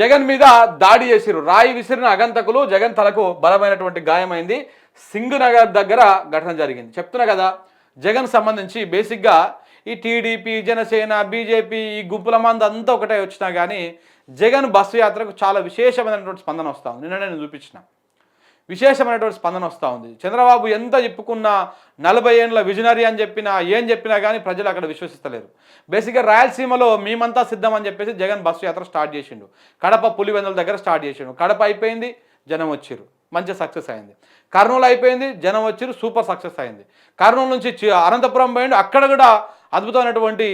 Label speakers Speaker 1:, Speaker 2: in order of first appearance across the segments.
Speaker 1: జగన్ మీద దాడి చేసిరు రాయి విసిరిన అగంతకులు జగన్ తలకు బలమైనటువంటి గాయమైంది. సింగ్ నగర్ దగ్గర ఘటన జరిగింది. చెప్తున్నా కదా జగన్ సంబంధించి బేసిక్గా ఈ టీడీపీ జనసేన బీజేపీ ఈ గుంపుల మంది అంతా ఒకటే వచ్చినా కానీ జగన్ బస్సు యాత్రకు చాలా విశేషమైనటువంటి స్పందన వస్తాం నిన్న నేను చూపించిన. విశేషమైనటువంటి స్పందన వస్తూ ఉంది. చంద్రబాబు ఎంత చెప్పుకున్నా నలభై ఏళ్ళ విజనరీ అని చెప్పినా ఏం చెప్పినా కానీ ప్రజలు అక్కడ విశ్వసిస్తలేరు. బేసిక్గా రాయలసీమలో మేమంతా సిద్ధం అని చెప్పేసి జగన్ బస్సు యాత్ర స్టార్ట్ చేసిండు. కడప పులివెందుల దగ్గర స్టార్ట్ చేసిండు. కడప అయిపోయింది జనం వచ్చిర్రు. మంచి సక్సెస్ అయింది. కర్నూలు అయిపోయింది జనం వచ్చిరు సూపర్ సక్సెస్ అయింది. కర్నూలు నుంచి అనంతపురం పోయిండు అక్కడ కూడా అద్భుతమైనటువంటి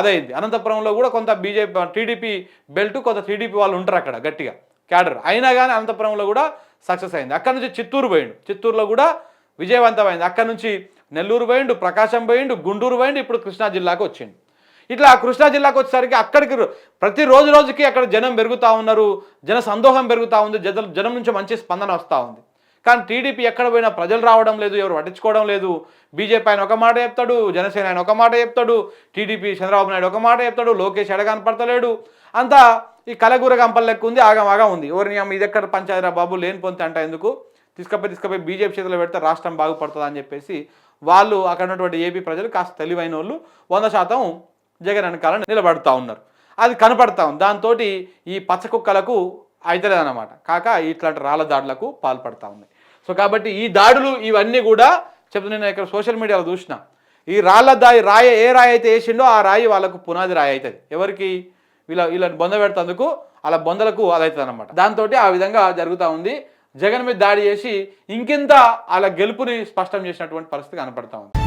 Speaker 1: అదైంది. అనంతపురంలో కూడా కొంత బీజేపీ టీడీపీ బెల్ట్ కొంత టీడీపీ వాళ్ళు ఉంటారు అక్కడ గట్టిగా. క్యాడర్. అయినా కానీ అనంతపురంలో కూడా సక్సెస్ అయింది. అక్కడ నుంచి చిత్తూరు పోయిండు. చిత్తూరులో కూడా విజయవంతమైంది అక్కడ నుంచి నెల్లూరు పోయిండు ప్రకాశం పోయిండు గుంటూరు పోయిండు ఇప్పుడు కృష్ణా జిల్లాకు వచ్చిండు. ఇట్లా కృష్ణా జిల్లాకు వచ్చేసరికి అక్కడికి ప్రతి రోజు రోజుకి అక్కడ జనం పెరుగుతూ ఉన్నారు జన సందోహం పెరుగుతూ ఉంది జనం నుంచి మంచి స్పందన వస్తూ ఉంది. కానీ టీడీపీ ఎక్కడ పోయినా ప్రజలు రావడం లేదు ఎవరు పట్టించుకోవడం లేదు. బీజేపీ ఆయన ఒక మాట చెప్తాడు జనసేన ఆయన ఒక మాట చెప్తాడు టీడీపీ చంద్రబాబు నాయుడు ఒక మాట చెప్తాడు లోకేష్ ఎడ కనపడతలేడు. అంతా ఈ కలగూర గంపల లెక్క ఉంది ఆగం ఆగం ఉంది. ఎవరిని ఇది ఎక్కడ పంచాయతీరా బాబు లేని పొంతే అంట ఎందుకు? తీసుకపోయి తీసుకపోయి బీజేపీ చేతిలో పెడితే రాష్ట్రం బాగుపడుతుంది అని చెప్పేసి వాళ్ళు అక్కడ ఉన్నటువంటి ఏపీ ప్రజలు కాస్త తెలివైన వాళ్ళు వంద శాతం జగన్ వెనకాల నిలబడుతూ ఉన్నారు. అది కనపడతా ఉంది. దాంతో ఈ పచ్చ కుక్కలకు అవుతలేదన్నమాట కాక ఇట్లాంటి రాళ్ళ దాడులకు పాల్పడతా ఉన్నాయి సో కాబట్టి ఈ దాడులు ఇవన్నీ కూడా చెప్తున్నా నేను ఇక్కడ సోషల్ మీడియాలో చూసిన. ఈ రాళ్ళ దాయి రాయి ఏ రాయి అయితే వేసిండో ఆ రాయి వాళ్ళకు పునాది రాయి అవుతుంది. ఎవరికి? వీళ్ళ వీళ్ళని బొంద పెడుతందుకు అలా బొందలకు అదవుతుంది అనమాట దాంతో ఆ విధంగా జరుగుతూ ఉంది. జగన్ మీద దాడి చేసి ఇంకింత అలా గెలుపుని స్పష్టం చేసినటువంటి పరిస్థితి కనపడతా ఉంది.